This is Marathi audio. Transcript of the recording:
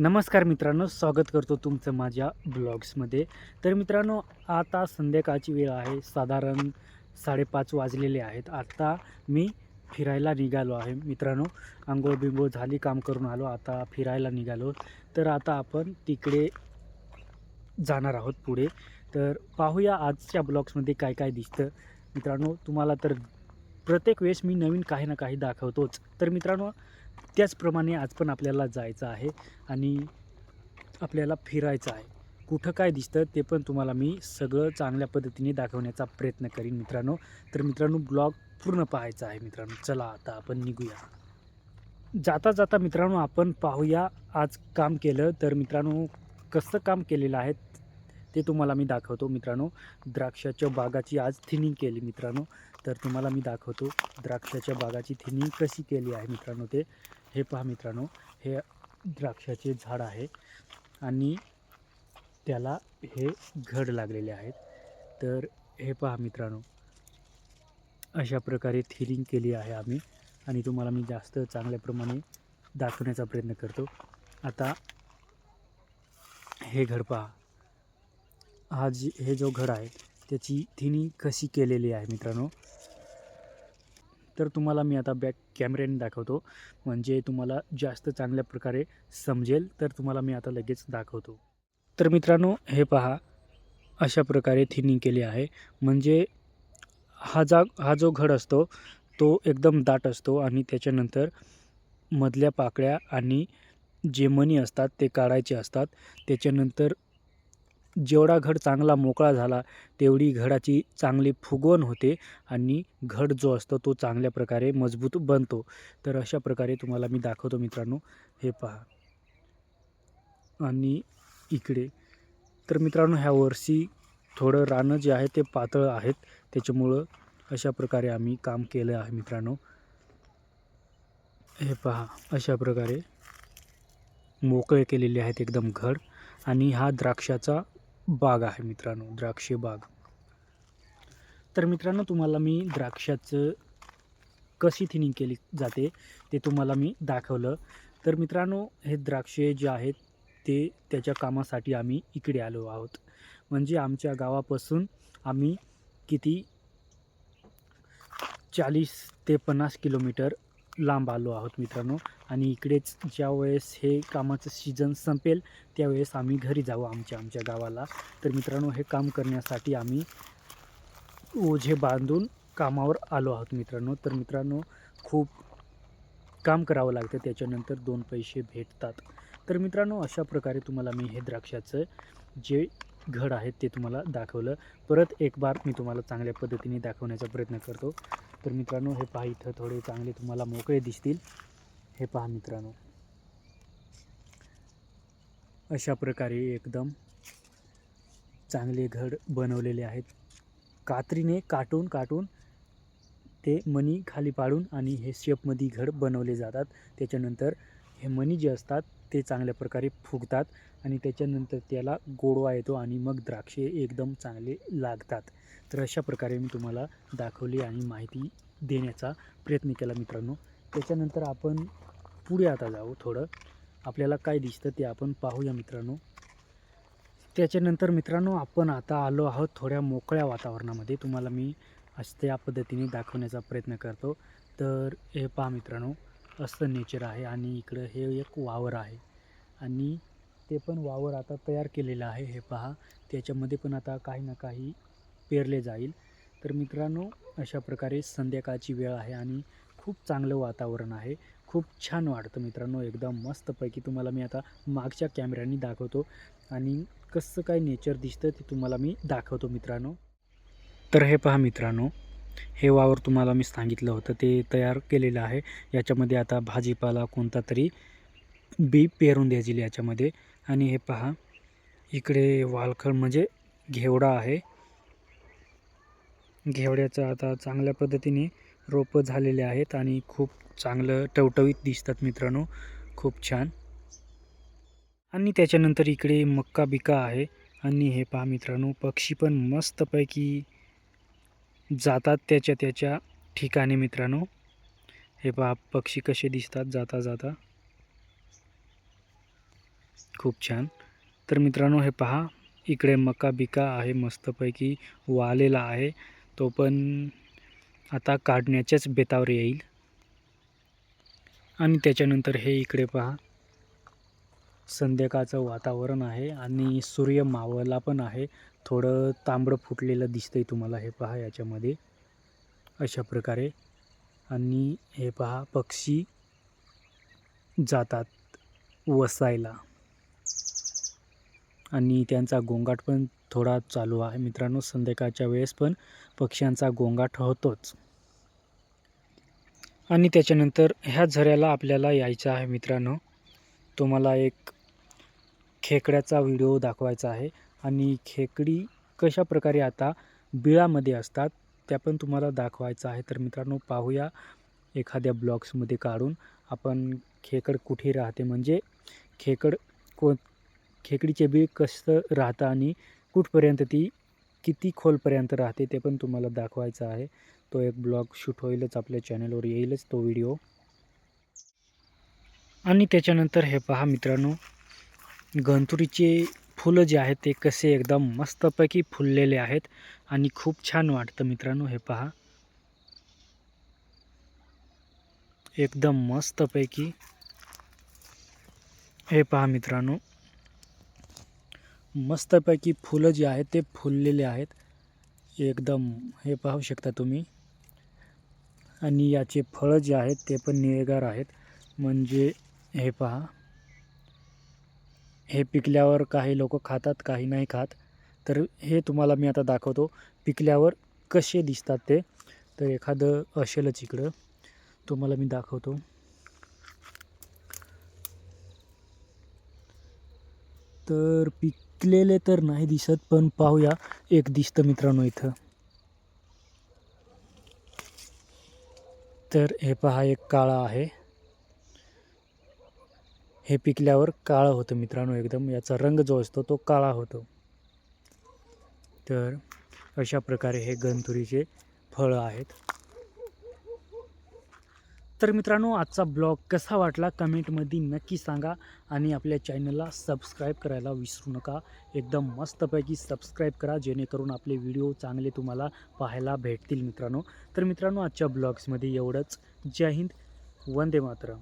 नमस्कार मित्रांनो स्वागत करतो तुमचं माझ्या ब्लॉग्समध्ये. तर मित्रांनो आता संध्याकाळची वेळ आहे साधारण साडेपाच वाजलेले आहेत. आता मी फिरायला निघालो आहे. मित्रांनो आंघोळ बिंघोळ झाली काम करून आलो आता फिरायला निघालो. तर आता आपण तिकडे जाणार आहोत पुढे. तर पाहूया आजच्या ब्लॉग्समध्ये काय काय दिसतं. मित्रांनो तुम्हाला तर प्रत्येक वेळेस मी नवीन काही ना काही दाखवतोच. तर मित्रांनो त्याचप्रमाणे आज पण आपल्याला जायचं आहे आणि आपल्याला फिरायचं आहे. कुठं काय दिसतं ते पण तुम्हाला मी सगळं चांगल्या पद्धतीने दाखवण्याचा प्रयत्न करीन मित्रांनो. तर मित्रांनो ब्लॉग पूर्ण पाहायचा आहे मित्रांनो. चला आता आपण निघूया. जाता जाता मित्रांनो आपण पाहूया आज काम केलं. तर मित्रांनो कसं काम केलेलं आहे ते तुम्हाला मी दाखवतो मित्रांनो. द्राक्षाच्या बागाची आज थिनिंग केली मित्रांनो. तर तुम्हाला मी दाखवतो द्राक्षाच्या बागाची थिनिंग कशी केली आहे मित्रांनो ते. हे पहा मित्रांनो हे द्राक्षाचे झाड आहे आणि त्याला हे घड लागलेले आहेत. तर हे पहा मित्रांनो अशा प्रकारे थिरिंग केली आहे आम्ही आणि तुम्हाला मी जास्त चांगल्याप्रमाणे दाखवण्याचा प्रयत्न करतो. आता हे घड पहा. हा जी हे जो घड आहे त्याची थिनिंग कशी केलेली आहे मित्रांनो तर तुम्हाला मी आता बॅक कॅमेऱ्याने दाखवतो. म्हणजे तुम्हाला जास्त चांगल्या प्रकारे समजेल तर तुम्हाला मी आता लगेच दाखवतो. तर मित्रांनो हे पहा. अशा प्रकारे थिनिंग केली आहे. म्हणजे हा जा हा जो घड असतो तो एकदम दाट असतो आणि त्याच्यानंतर मधल्या पाकळ्या आणि जे मणी असतात ते काढायचे असतात. त्याच्यानंतर जेवढा घड चांगला मोकळा झाला तेवढी घडाची चांगली फुगवण होते आणि घड जो असतो तो चांगल्या प्रकारे मजबूत बनतो. तर अशा प्रकारे तुम्हाला मी दाखवतो मित्रांनो. हे पहा. आणि इकडे. तर मित्रांनो ह्या वर्षी थोडं रानं जे आहे ते पातळ आहेत. त्याच्यामुळं अशा प्रकारे आम्ही काम केलं आहे मित्रांनो. हे पहा. अशा प्रकारे मोकळे केलेले आहेत एकदम घड. आणि हा द्राक्षाचा बाग आहे मित्रांनो द्राक्षे बाग. तर मित्रांनो तुम्हाला मी द्राक्षाचं कशी थिनिंग केली जाते ते तुम्हाला मी दाखवलं. तर मित्रांनो हे द्राक्षे जे आहेत ते त्याच्या कामासाठी आम्ही इकडे आलो आहोत. म्हणजे आमच्या गावापासून आम्ही किती चाळीस ते पन्नास किलोमीटर लांब आलो आहोत मित्रांनो. आणि इकडेच ज्या वेळेस हे कामाचं सीझन संपेल त्यावेळेस आम्ही घरी जाऊ आमच्या आमच्या गावाला. तर मित्रांनो हे काम करण्यासाठी आम्ही ओझे बांधून कामावर आलो आहोत मित्रांनो. तर मित्रांनो खूप काम करावं लागतं त्याच्यानंतर दोन पैसे भेटतात. तर मित्रांनो अशा प्रकारे तुम्हाला मी हे द्राक्षाचं जे घड आहेत ते तुम्हाला दाखवलं. परत एक बार मी तुम्हाला चांगल्या पद्धतीने दाखवण्याचा प्रयत्न करतो. तर मित्रांनो हे पहा इथं थोडे चांगले तुम्हाला मोकळे दिसतील. हे पहा मित्रांनो. अशा प्रकारे एकदम चांगले घड बनवलेले आहेत. कात्रीने काटून काटून ते मणी खाली पाडून आणि हे शेपमध्ये घड बनवले जातात. त्याच्यानंतर हे मणी जे असतात ते चांगल्या प्रकारे फुगतात आणि त्याच्यानंतर त्याला गोडवा येतो आणि मग द्राक्षे एकदम चांगले लागतात. तर अशा प्रकारे मी तुम्हाला दाखवली आणि माहिती देण्याचा प्रयत्न केला मित्रांनो. त्याच्यानंतर आपण पुढे आता जाऊ थोडं. आपल्याला काय दिसतं ते आपण पाहूया मित्रांनो. त्याच्यानंतर मित्रांनो आपण आता आलो आहोत थोड्या मोकळ्या वातावरणामध्ये. तुम्हाला मी असं त्या पद्धतीने दाखवण्याचा प्रयत्न करतो. तर हे पहा मित्रांनो. असं नेचर आहे आणि इकडं हे एक वावर आहे. आणि ते पण वावर आता तयार केलेलं आहे हे पहा. त्याच्यामध्ये पण आता काही ना काही पेरले जाईल. तर मित्रांनो अशा प्रकारे संध्याकाळची वेळ आहे आणि खूप चांगलं वातावरण आहे. खूप छान वाटतं मित्रांनो एकदम मस्तपैकी. तुम्हाला मी आता मागच्या कॅमेऱ्याने दाखवतो आणि कसं काय नेचर दिसतं ते तुम्हाला मी दाखवतो मित्रांनो. तर हे पहा मित्रांनो हे वावर तुम्हाला मी सांगितलं होतं ते तयार केलेलं आहे. याच्यामध्ये आता भाजीपाला कोणता तरी बी पेरून द्यायची याच्यामध्ये. आणि हे पहा इकडे वालखळ म्हणजे घेवडा आहे. घेवड्याचं आता चांगल्या पद्धतीने रोपं झालेले आहेत आणि खूप चांगलं टवटवीत दिसतात मित्रांनो. खूप छान. आणि त्याच्यानंतर इकडे मक्का बिका आहे. आणि हे पहा मित्रांनो पक्षी पण मस्तपैकी जातात त्याच्या त्याच्या ठिकाणी मित्रांनो. हे पहा पक्षी कसे दिसतात जाता जाता. खूप छान. तर मित्रांनो हे पहा इकडे मका बिका आहे मस्तपैकी वालेला आहे. तो पण आता काढण्याच्याच बेतावर येईल. आणि त्याच्यानंतर हे इकडे पहा संध्याकाळचं वातावरण आहे आणि सूर्य मावळला पण आहे. थोडं तांबडं फुटलेलं दिसतंय तुम्हाला हे पहा याच्यामध्ये. अशा प्रकारे. आणि हे पहा पक्षी जातात वसायला. आणि त्यांचा गोंगाट पण थोडा चालू आहे मित्रांनो. संध्याकाळच्या वेळेस पण पक्ष्यांचा गोंगाट होतोच. आणि त्याच्यानंतर ह्या झऱ्याला आपल्याला यायचं आहे मित्रांनो. तुम्हाला एक खेकड्याचा व्हिडिओ दाखवायचा आहे. आणि खेकडी कशा प्रकारे आता बिळामध्ये असतात त्या पण तुम्हाला दाखवायचं आहे. तर मित्रांनो पाहूया एखाद्या ब्लॉग्समध्ये काढून आपण खेकड कुठे राहते. म्हणजे खेकड को खेकडीचे बिळ कसं राहतं आणि कुठपर्यंत ती किती खोलपर्यंत राहते ते पण तुम्हाला दाखवायचं आहे. तो एक ब्लॉग शूट होईलच आपल्या चॅनलवर येईलच तो व्हिडिओ. आणि त्याच्यानंतर हे पहा मित्रांनो गणतुरीचे फुलं जे आहेत ते कसे एकदम मस्तपैकी फुललेले आहेत आणि खूप छान वाटतं मित्रांनो हे पहा. एकदम मस्तपैकी. हे पहा मित्रांनो. मस्तपैकी फुलं जी आहेत ते फुललेले आहेत. एकदम हे पाहू शकता तुम्ही. आणि याचे फळं जे आहेत ते पण निळेगार आहेत. म्हणजे हे पहा. हे पिकल्यावर काही लोक खातात काही नाही खात. तर हे तुम्हाला मी आता दाखवतो. पिकल्यावर कसे दिसतात ते. तर एखादं असेलच इकडं. तुम्हाला मी दाखवतो. तर पिकलेले तर नाही दिसत पण पाहूया. एक दिसतं मित्रांनो इथं. तर हे पहा एक काळा आहे. हे पिकल्यावर काळं होतं मित्रांनो एकदम. याचा रंग जो असतो तो काळा होतो. तर अशा प्रकारे हे गणतुरीचे फळं आहेत. तर मित्रांनो आजचा ब्लॉग कसा वाटला कमेंटमध्ये नक्की सांगा आणि आपल्या चॅनलला सबस्क्राईब करायला विसरू नका. एकदम मस्तपैकी सबस्क्राईब करा जेणेकरून आपले व्हिडिओ चांगले तुम्हाला पाहायला भेटतील मित्रांनो. तर मित्रांनो आजच्या ब्लॉग्समध्ये एवढंच. जय हिंद. वंदे मातरम.